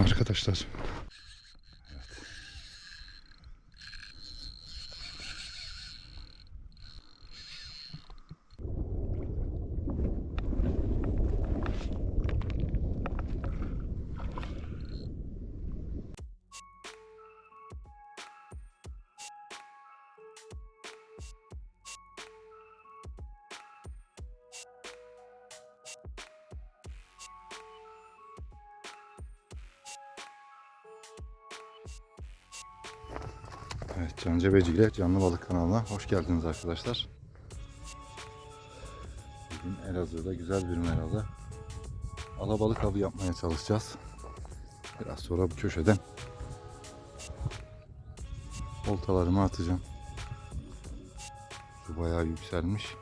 arkadaşlar. Evet Can Cebeci Canlı Balık kanalına hoş geldiniz arkadaşlar. Bugün Elazığ'da güzel bir merada alabalık avı yapmaya çalışacağız. Biraz sonra bu köşeden oltalarımı atacağım. Su bayağı yükselmiş.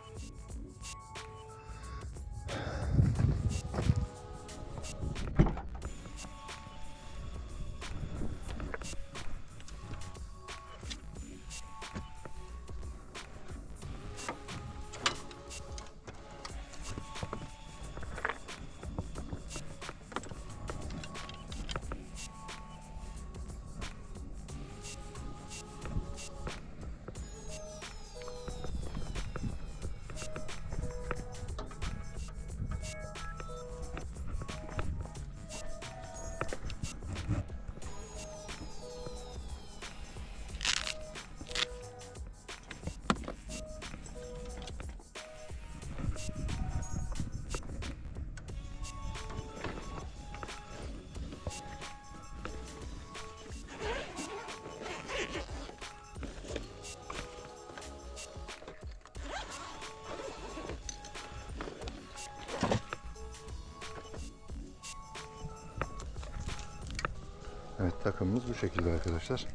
Takımımız bu şekilde arkadaşlar.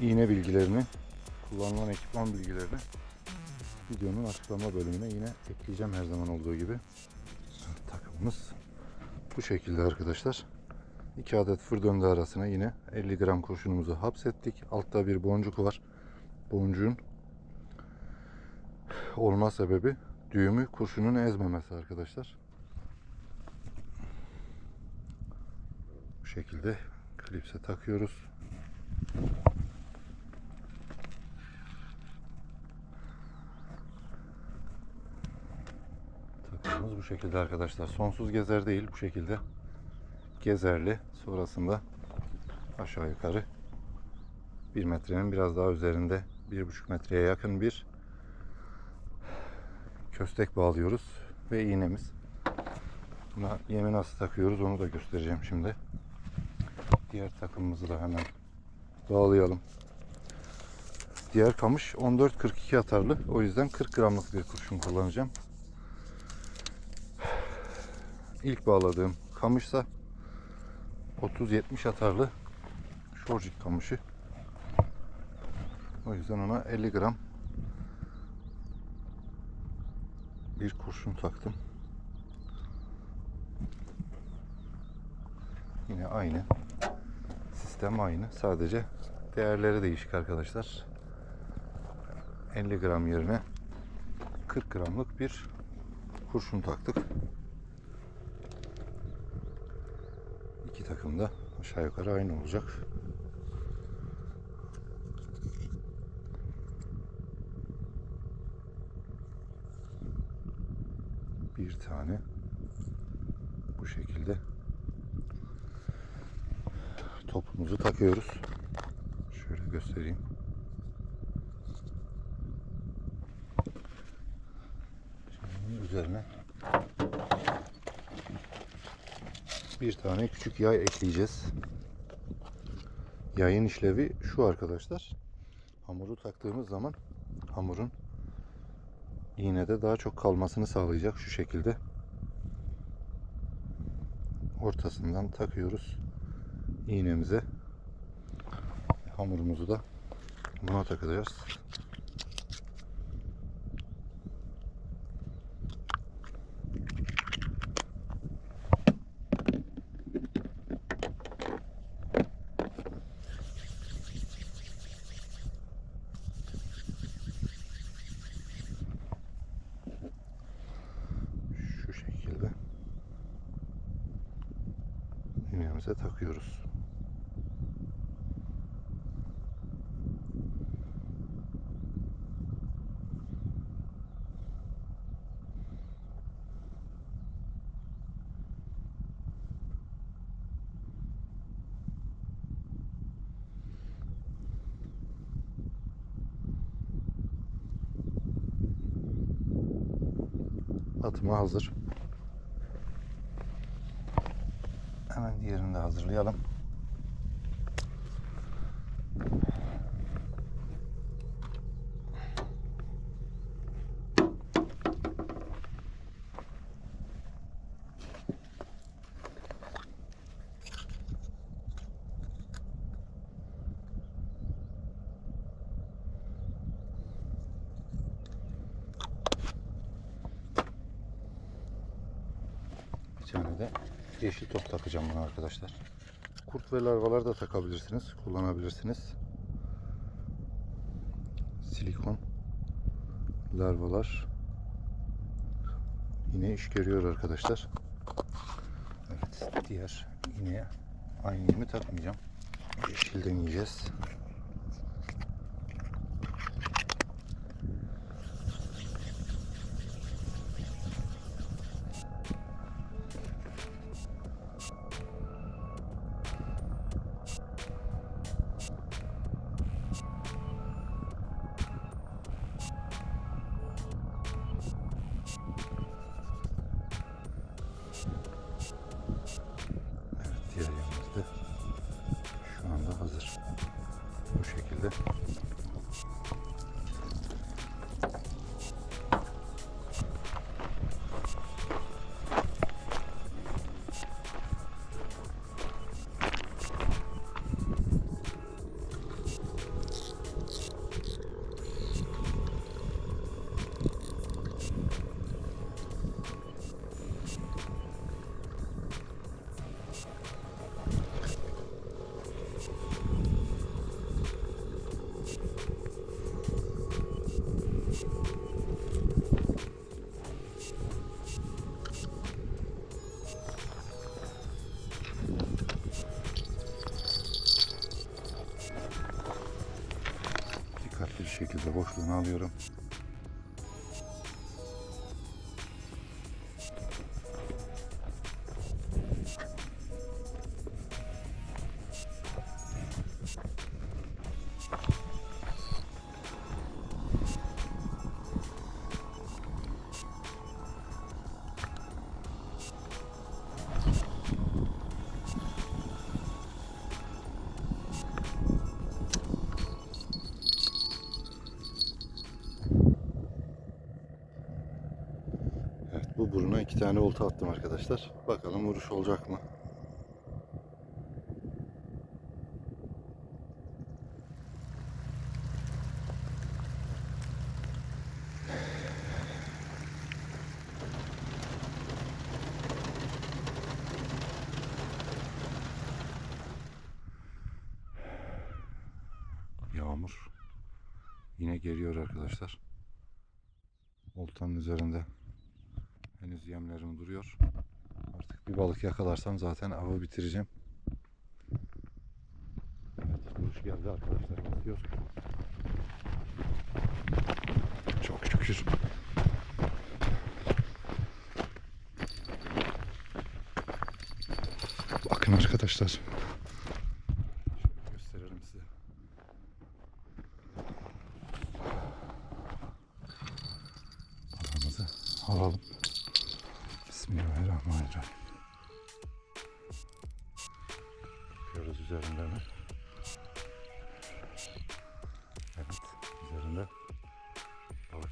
İğne bilgilerini, kullanılan ekipman bilgilerini videonun açıklama bölümüne yine ekleyeceğim her zaman olduğu gibi. Takımımız bu şekilde arkadaşlar. 2 adet fır döndü arasına yine 50 gram kurşunumuzu hapsettik. Altta bir boncuk var. Boncuğun olma sebebi düğümü kurşunun ezmemesi arkadaşlar. Şekilde klipse takıyoruz. Takımımız bu şekilde arkadaşlar. Sonsuz gezer değil bu şekilde. Gezerli. Sonrasında aşağı yukarı 1 metrenin biraz daha üzerinde 1,5 metreye yakın bir köstek bağlıyoruz ve iğnemiz. Buna yemi nasıl takıyoruz onu da göstereceğim şimdi. Diğer takımımızı da hemen bağlayalım. Diğer kamış 14-42 atarlı. O yüzden 40 gramlık bir kurşun kullanacağım. İlk bağladığım kamışsa 30-70 atarlı şorcik kamışı. O yüzden ona 50 gram bir kurşun taktım. Yine aynı. Sistem aynı. Sadece değerleri değişik arkadaşlar. 50 gram yerine 40 gramlık bir kurşun taktık. İki takım da aşağı yukarı aynı olacak. Bir tane bu şekilde topumuzu takıyoruz. Şöyle göstereyim. Şimdi üzerine bir tane küçük yay ekleyeceğiz. Yayın işlevi şu arkadaşlar. Hamuru taktığımız zaman hamurun iğnede daha çok kalmasını sağlayacak şu şekilde. Ortasından takıyoruz iğnemize. Hamurumuzu da buna takacağız. Şu şekilde. Yine ipimize takıyoruz. Atıma hazır. Hemen diğerini de hazırlayalım. Bir tane de yeşil top takacağım buna arkadaşlar. Kurt ve larvalar da takabilirsiniz, kullanabilirsiniz. Silikon larvalar yine iş görüyor arkadaşlar. Evet, diğer iğneye aynı iğnemi takmayacağım. Yeşilden yiyeceğiz. Alıyorum. Bu buruna iki tane olta attım arkadaşlar. Bakalım vuruş olacak mı? Yağmur yine geliyor arkadaşlar. Oltanın üzerinde henüz yemlerim duruyor. Artık bir balık yakalarsam zaten avı bitireceğim. Evet, vuruş geldi arkadaşlar. Bakıyor. Çok şükür. Bakın arkadaşlar.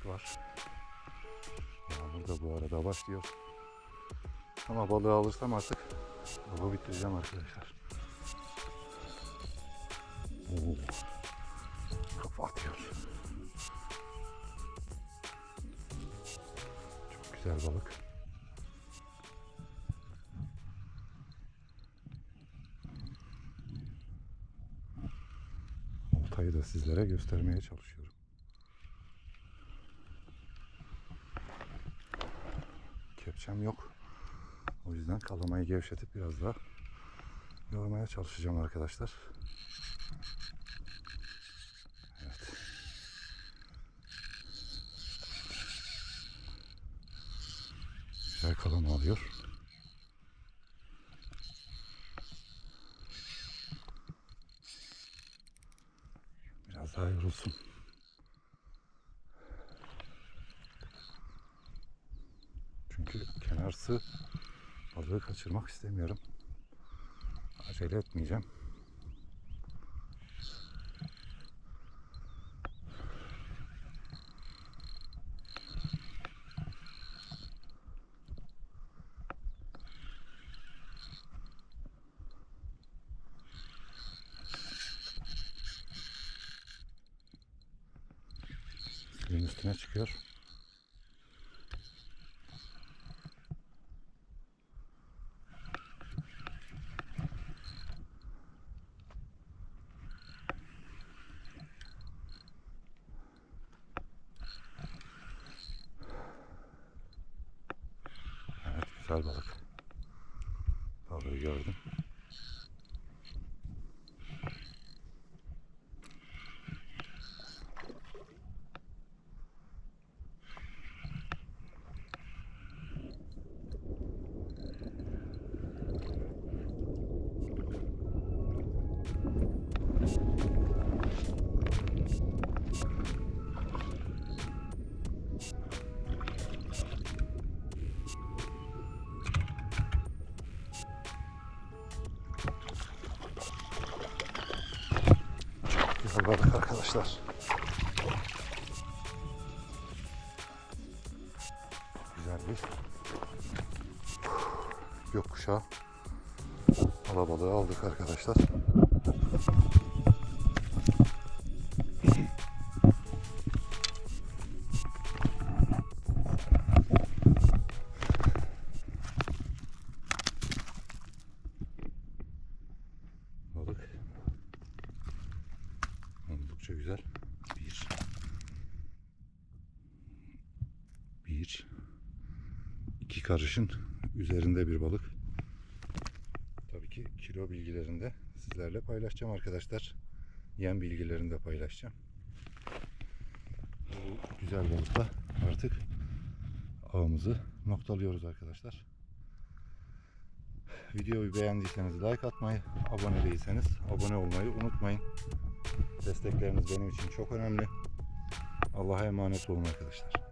Var. Yağmur da bu arada başlıyor. Ama balığı alırsam artık balığı bitireceğim arkadaşlar. Oo. Kafa atıyor. Çok güzel balık. Oltayı da sizlere göstermeye çalışıyorum. Kepçem yok. O yüzden kalamayı gevşetip biraz daha yormaya çalışacağım arkadaşlar. Evet. Güzel kalın alıyor. Biraz daha yorulsun. Kenarsı balığı kaçırmak istemiyorum. Acele etmeyeceğim. Suyun üstüne çıkıyor. Güzel balık. Balığı gördüm. Arkadaşlar. Güzel bir gökkuşağı alabalığı aldık arkadaşlar. Balık Oldukça güzel. Bir. Bir. iki karışın üzerinde bir balık. Tabii ki kilo bilgilerini de sizlerle paylaşacağım arkadaşlar. Yem bilgilerini de paylaşacağım. Bu güzel balıkla artık avımızı noktalıyoruz arkadaşlar. Videoyu beğendiyseniz like atmayı, abone değilseniz abone olmayı unutmayın. Destekleriniz benim için çok önemli. Allah'a emanet olun arkadaşlar.